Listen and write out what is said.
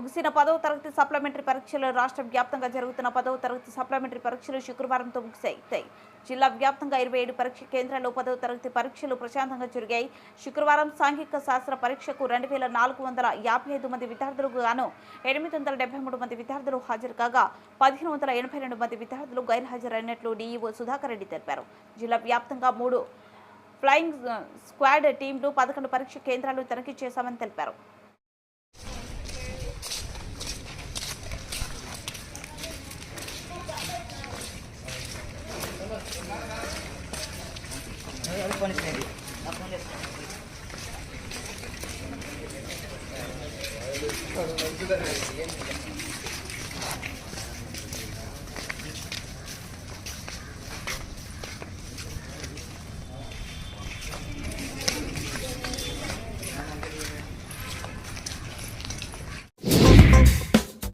ముగిసిన పదవ తరగతి సప్లిమెంటరీ పరీక్షలు రాష్ట్ర వ్యాప్తంగా జరుగుతున్న పదవ తరగతి సప్లిమెంటరీ పరీక్షలు శుక్రవారంతో ముగిశాయి. జిల్లా వ్యాప్తంగా ఇరవై ఏడు పరీక్ష కేంద్రాల్లో పదవ తరగతి పరీక్షలు ప్రశాంతంగా జరిగాయి. శుక్రవారం సాంఘిక శాస్త్ర పరీక్షకు రెండు వేల నాలుగు వందల యాభై ఐదు మంది విద్యార్థులకు గాను ఎనిమిది వందల డెబ్బై మూడు మంది విద్యార్థులు హాజరు కాగా పదిహేను వందల ఎనభై రెండు మంది విద్యార్థులు గైర్హాజరైనట్లు డీఈఓ సుధాకర్ రెడ్డి తెలిపారు. జిల్లా వ్యాప్తంగా మూడు ఫ్లయింగ్ స్క్వాడ్ టీంలు పదకొండు పరీక్ష కేంద్రాలు తనిఖీ చేశామని తెలిపారు. ఫోన్ ఇచ్చినది నా ఫోన్ చేస్తాను